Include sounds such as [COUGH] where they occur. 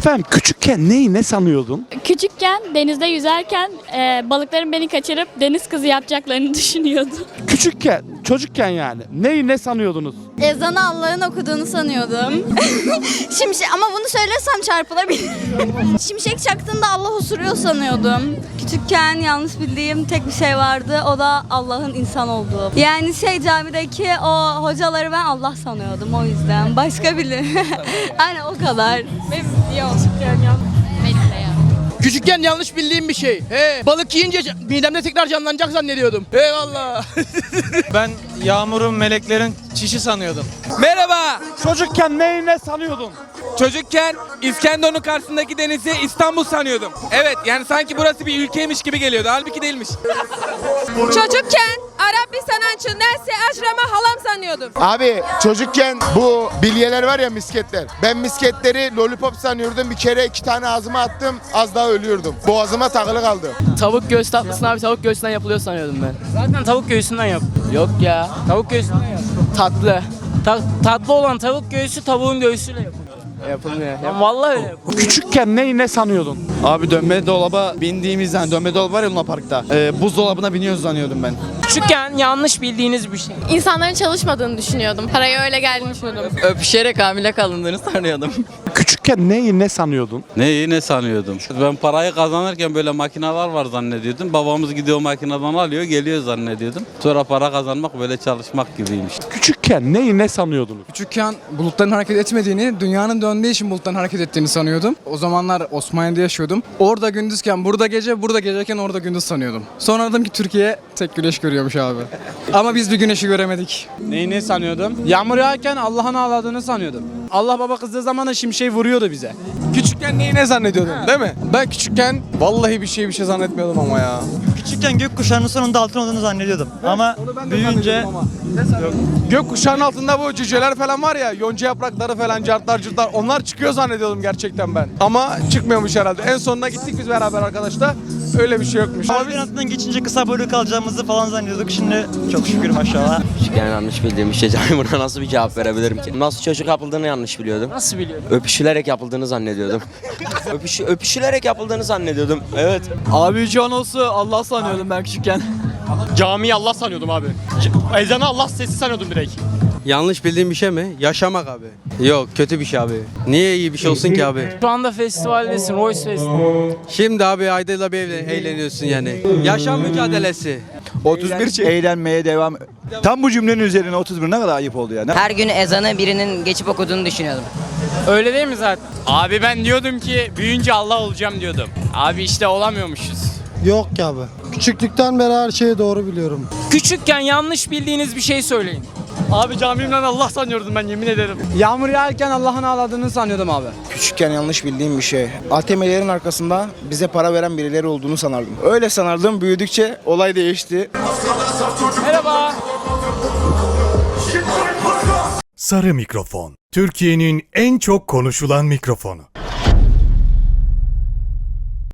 Efendim küçükken neyi ne sanıyordun? Küçükken denizde yüzerken e, balıkların beni kaçırıp deniz kızı yapacaklarını [LAUGHS] düşünüyordum. Küçükken, çocukken yani. Neyi ne sanıyordunuz? Ezanı Allah'ın okuduğunu sanıyordum. [LAUGHS] Şimşek ama bunu söylesem çarpılabilir. [LAUGHS] Şimşek çaktığında Allah osuruyor sanıyordum. Küçükken yanlış bildiğim tek bir şey vardı. O da Allah'ın insan olduğu. Yani şey camideki o hocaları ben Allah sanıyordum o yüzden. Başka biri. Aynen o kadar. Küçükken yanlış bildiğim bir şey. He, balık yiyince midemde tekrar canlanacak zannediyordum. Eyvallah. [LAUGHS] Ben yağmurun meleklerin çişi sanıyordum. Merhaba. Çocukken neyi ne sanıyordun? Çocukken İskenderun'un karşısındaki denizi İstanbul sanıyordum. Evet yani sanki burası bir ülkeymiş gibi geliyordu. Halbuki değilmiş. Çocukken Arabistan Nerse aşrama halam sanıyordum. Abi çocukken bu bilyeler var ya misketler. Ben misketleri lollipop sanıyordum. Bir kere iki tane ağzıma attım. Az daha ölüyordum. Boğazıma takılı kaldı. Tavuk göğsü tatlısını abi tavuk göğsünden yapılıyor sanıyordum ben. Zaten tavuk göğsünden yap. Yok ya. Tavuk göğsünden yap. Tatlı. tatlı olan tavuk göğsü tavuğun göğsüyle yapılıyor. Yapılmıyor. Ya, vallahi öyle. Küçükken neyi ne sanıyordun? Abi dönme dolaba bindiğimizden, dönme dolabı var ya Luna Park'ta. Ee, buzdolabına biniyoruz zannıyordum ben. Küçükken yanlış bildiğiniz bir şey. İnsanların çalışmadığını düşünüyordum. Paraya öyle geldiğini düşünüyordum. Öpüşerek hamile kalındığını sanıyordum. Küçükken neyi ne sanıyordun? Neyi ne sanıyordum? Ben parayı kazanırken böyle makineler var zannediyordum. Babamız gidiyor makineden alıyor geliyor zannediyordum. Sonra para kazanmak böyle çalışmak gibiymiş. Küçükken neyi ne sanıyordunuz? Küçükken bulutların hareket etmediğini, dünyanın döndüğü için bulutların hareket ettiğini sanıyordum. O zamanlar Osmaniye'de yaşıyordum. Orada gündüzken burada gece, burada geceyken orada gündüz sanıyordum. Sonra anladım ki Türkiye tek güneş görüyormuş abi. Ama biz bir güneşi göremedik. Neyi ne sanıyordum? Yağmur yağarken Allah'ın ağladığını sanıyordum. Allah baba kızdığı zaman da şimşeği vuruyordu bize. Küçükken neyi ne zannediyordun değil mi? Ben küçükken vallahi bir şey bir şey zannetmiyordum ama ya. Küçükken gökkuşağının sonunda altın olduğunu zannediyordum. Ama büyüyünce Gökkuşağının altında bu cüceler falan var ya, yonca yaprakları falan, cartlar cırtlar onlar çıkıyor zannediyordum gerçekten ben. Ama çıkmıyormuş herhalde. En sonuna gittik biz beraber arkadaşlar. Öyle bir şey yokmuş. Ama biz altından geçince kısa boylu kalacağımızı falan zannediyorduk. Şimdi çok şükür maşallah. Küçükken yanlış bildiğim bir şey. Cahil buna nasıl bir cevap verebilirim ki? Nasıl çocuk yapıldığını yanlış biliyordum. Nasıl biliyordun? Öpüşülerek yapıldığını zannediyordum. [LAUGHS] Öpüşü, öpüşülerek yapıldığını zannediyordum. Evet. Abi olsa Allah sanıyordum ben küçükken. Camiyi Allah sanıyordum abi. Ezanı Allah sesi sanıyordum direkt. Yanlış bildiğim bir şey mi? Yaşamak abi. Yok kötü bir şey abi. Niye iyi bir şey olsun ki abi? Şu anda festivaldesin, Royce Fest. Şimdi abi ayda bir eğleniyorsun yani. Yaşam mücadelesi. 31 eğlenmeye devam. Tam bu cümlenin üzerine 31 ne kadar ayıp oldu ya. Her gün ezanı birinin geçip okuduğunu düşünüyordum. Öyle değil mi zaten? Abi ben diyordum ki büyüyünce Allah olacağım diyordum. Abi işte olamıyormuşuz. Yok ki abi. Küçüklükten beri her şeyi doğru biliyorum. Küçükken yanlış bildiğiniz bir şey söyleyin. Abi camimden Allah sanıyordum ben yemin ederim. Yağmur yağarken Allah'ın ağladığını sanıyordum abi. Küçükken yanlış bildiğim bir şey. ATM'lerin arkasında bize para veren birileri olduğunu sanardım. Öyle sanardım. Büyüdükçe olay değişti. Merhaba. Sarı mikrofon. Türkiye'nin en çok konuşulan mikrofonu.